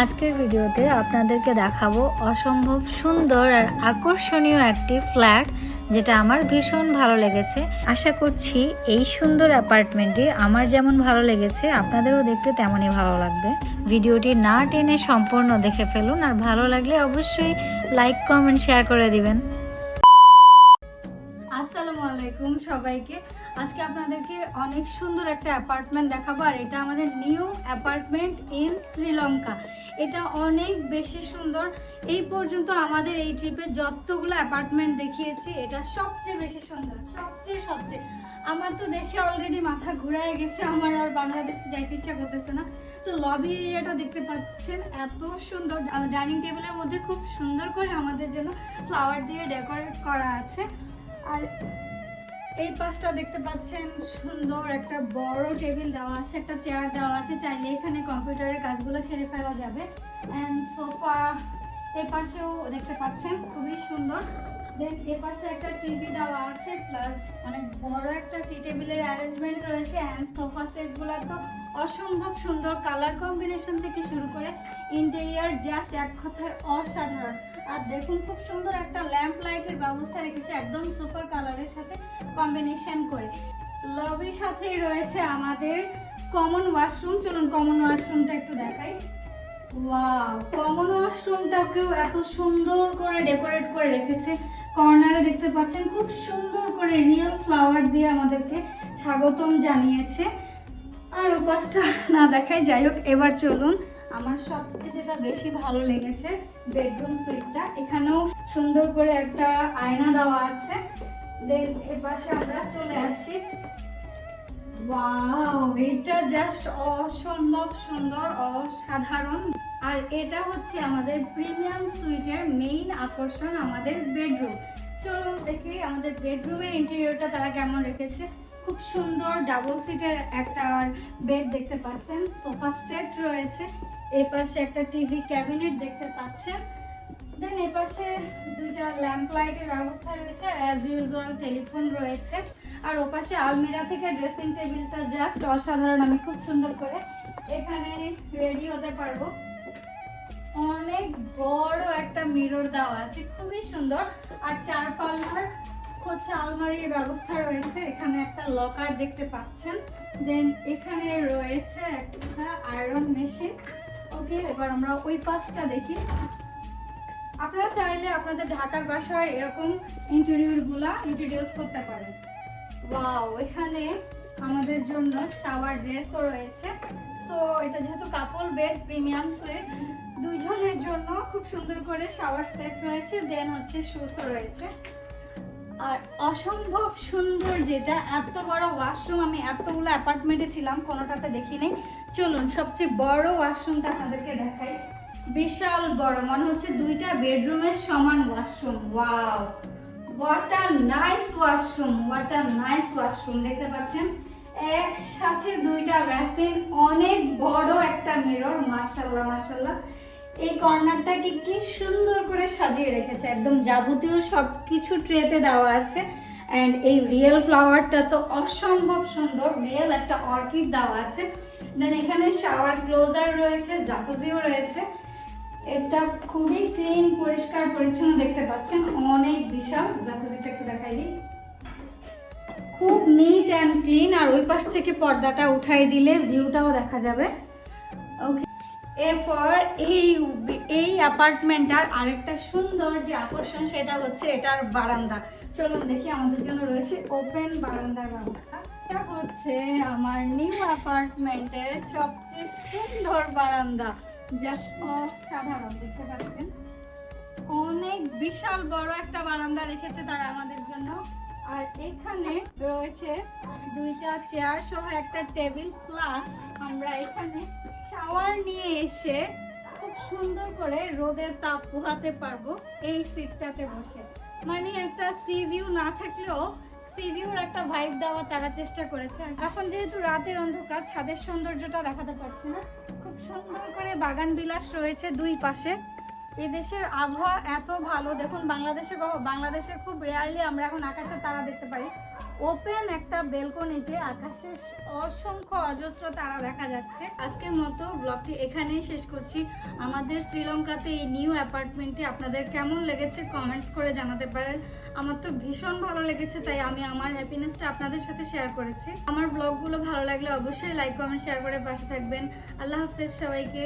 আজকের ভিডিওতে আপনাদেরকে দেখাবো অসম্ভব সুন্দর আর আকর্ষণীয় একটি ফ্ল্যাট, যেটা আমার ভীষণ ভালো লেগেছে। আশা করছি এই সুন্দর অ্যাপার্টমেন্টটি আমার যেমন ভালো লেগেছে, আপনাদেরও দেখতে তেমনই ভালো লাগবে। ভিডিওটি না টেনে সম্পূর্ণ দেখে ফেলুন, আর ভালো লাগলে অবশ্যই লাইক, কমেন্ট, শেয়ার করে দিবেন। আসসালামু আলাইকুম সবাইকে। আজকে আপনাদেরকে অনেক সুন্দর একটা অ্যাপার্টমেন্ট দেখাবো, আর এটা আমাদের নিউ অ্যাপার্টমেন্ট ইন শ্রীলঙ্কা এটা অনেক বেশি সুন্দর। এই পর্যন্ত আমাদের এই ট্রিপে যতগুলো অ্যাপার্টমেন্ট দেখিয়েছি, এটা সবচেয়ে বেশি সুন্দর, সবচেয়ে সবচেয়ে। আমার তো দেখে অলরেডি মাথা ঘুরায় গেছে, আমার আর বাংলাদেশ যাইতে ইচ্ছা করতেছে না। তো লবি এরিয়াটা দেখতে পাচ্ছেন, এত সুন্দর। ডাইনিং টেবিলের মধ্যে খুব সুন্দর করে আমাদের জন্য ফ্লাওয়ার দিয়ে ডেকোরেট করা আছে। আর এই পাশটা দেখতে পাচ্ছেন, সুন্দর একটা বড় টেবিল দেওয়া আছে, একটা চেয়ার দেওয়া আছে। চাইলে এখানে কম্পিউটারের কাজগুলো সেরে ফেলা যাবে। অ্যান্ড সোফা এই পাশেও দেখতে পাচ্ছেন, খুবই সুন্দর। দেন এ পাশে একটা টিভি দেওয়া আছে প্লাস অনেক বড় একটা টি টেবিলের অ্যারেঞ্জমেন্ট রয়েছে। অ্যান্ড সোফা সেটগুলো তো অসম্ভব সুন্দর কালার কম্বিনেশন থেকে শুরু করে ইন্টেরিয়ার জাস্ট এক কথায় অসাধারণ। আর দেখুন, খুব সুন্দর একটা ল্যাম্প লাইটের ব্যবস্থা রেখেছে একদম সুপার কালারের সাথে কম্বিনেশন করে। লবির সাথেই রয়েছে আমাদের কমন ওয়াশরুম চলুন কমন ওয়াশরুমটা একটু দেখাই। ওয়াও কমন ওয়াশরুমটাকেও এত সুন্দর করে ডেকোরেট করে রেখেছে। কর্নারে দেখতে পাচ্ছেন, খুব সুন্দর করে রিয়েল ফ্লাওয়ার দিয়ে আমাদেরকে স্বাগতম জানিয়েছে। আর উপাসটা না দেখাই, যাই হোক, এবার চলুন। আমার সবথেকে যেটা বেশি ভালো লেগেছে বেডরুম সুইটটা এখানেও সুন্দর করে একটা আয়না দেওয়া আছে। দেন এপাশে আমরা চলে আসি। ওয়াও এটা জাস্ট অসম্ভব সুন্দর, অসাধারণ। আর এটা হচ্ছে আমাদের প্রিমিয়াম সুইটের মেইন আকর্ষণ আমাদের বেডরুম চলুন দেখি আমাদের বেডরুমের ইন্টেরিয়রটা তারা কেমন রেখেছে। খুব সুন্দর ডাবল সিটের একটা বেড দেখতে পাচ্ছেন সোফা সেট রয়েছে। এই পাশে একটা টিভি ক্যাবিনেট দেখতে পাচ্ছেন। দেন এই পাশে দুইটা ল্যাম্প লাইটের ব্যবস্থা রয়েছে, আর অ্যাজ ইউজুয়াল টেলিফোন রয়েছে। আর ওপাশে আলমিরা থেকে ড্রেসিং টেবিলটা জাস্ট অসাধারণ, আমি খুব সুন্দর করে এখানে রেডি হতে পারব। অনেক বড় একটা মিরর দেওয়া আছে, খুবই সুন্দর। আর চার পাল্লার হচ্ছে আলমারির ব্যবস্থা রয়েছে, এখানে একটা লকার দেখতে পাচ্ছেন। দেন এখানে রয়েছে একটা আয়রন মেশিন ওকে, এবার আমরা ওই পাশটা দেখি। আপনারা চাইলে আপনাদের ঢাকার বাসায় এরকম ইন্টেরিয়রগুলা ইন্ট্রোডিউস করতে পারেন। ওয়াও এখানে আমাদের জন্য শাওয়ার ড্রেসও রয়েছে। সো এটা যেহেতু কাপল বেড প্রিমিয়াম সুইট দুইজনের জন্য খুব সুন্দর করে শাওয়ার সেট রয়েছে দেন হচ্ছে শুসও রয়েছে। আর অসম্ভব সুন্দর যেটা, এত বড় ওয়াশরুম আমি এতগুলো অ্যাপার্টমেন্টে ছিলাম, কোনোটাতে দেখি নেই চলুন, সবচেয়ে বড় ওয়াশরুমটা আপনাদেরকে দেখাই। বিশাল বড়, মনে হচ্ছে দুইটা বেডরুমের সমান washroom wow what a nice washroom what a nice washroom দেখতে পাচ্ছেন? একসাথে দুইটা বেসিন অনেক বড় একটা মিরর মাশাল্লাহ মাশাল্লাহ। এই কর্নারটাকে কি সুন্দর করে সাজিয়ে রেখেছে। একদম যাবতীয় সব কিছু ট্রেতে দেওয়া আছে। অ্যান্ড এই রিয়েল ফ্লাওয়ারটা তো অসম্ভব সুন্দর। রিয়েল একটা অর্কিড দেওয়া আছে। দেন এখানে শাওয়ার ক্লোজার রয়েছে জাকুজিও রয়েছে। এটা খুবই ক্লিন পরিষ্কার, পরিচ্ছন্ন দেখতে পাচ্ছেন। অনেক বিশাল। জাকুজিটা একটু দেখাই দিই। খুব নিট অ্যান্ড ক্লিন আর ওই পাশ থেকে পর্দাটা উঠাই দিলে ভিউটাও দেখা যাবে। ওকে এরপর এই এই অ্যাপার্টমেন্টটার আরেকটা সুন্দর যে আকর্ষণ, সেটা হচ্ছে এটার বারান্দা। চলুন দেখি আমাদের জন্য রয়েছে ওপেন বারান্দার ব্যবস্থা। এটা হচ্ছে আমার নিউ অ্যাপার্টমেন্টের সবচেয়ে সুন্দর বারান্দা। জাস্ট অসাধারণ দেখতে পাচ্ছেন? অনেক বিশাল বড় একটা বারান্দা রেখেছে তারা আমাদের জন্য। আর এখানে রয়েছে দুইটা চেয়ার সহ একটা টেবিল প্লাস আমরা এখানে শাওয়ার নিয়ে এসে খুব সুন্দর করে রোদের তাপ পোহাতে পারব এই সিটটাতে বসে। মানে একটা সি ভিউ না থাকলেও সি ভিউর একটা ভাইব দেওয়া তারা চেষ্টা করেছে। এখন যেহেতু রাতের অন্ধকার, ছাদের সৌন্দর্যটা দেখাতে পারছি না। খুব সুন্দর করে বাগান বিলাস রয়েছে দুই পাশে। এদেশের আবহাওয়া এত ভালো। দেখুন, বাংলাদেশে বাংলাদেশে খুব রেয়ারলি আমরা এখন আকাশের তারা দেখতে পারি। ওপেন একটা বেলকনিতে আকাশে অসংখ্য অজস্র তারা দেখা যাচ্ছে। আজকের মতো ব্লগটি এখানেই শেষ করছি। আমাদের শ্রীলঙ্কাতে এই নিউ অ্যাপার্টমেন্টটি আপনাদের কেমন লেগেছে কমেন্টস করে জানাতে পারেন। আমার তো ভীষণ ভালো লেগেছে, তাই আমি আমার হ্যাপিনেসটা আপনাদের সাথে শেয়ার করেছি। আমার ব্লগগুলো ভালো লাগলে অবশ্যই লাইক কমেন্ট শেয়ার করে পাশে থাকবেন। আল্লাহ হাফেজ সবাইকে।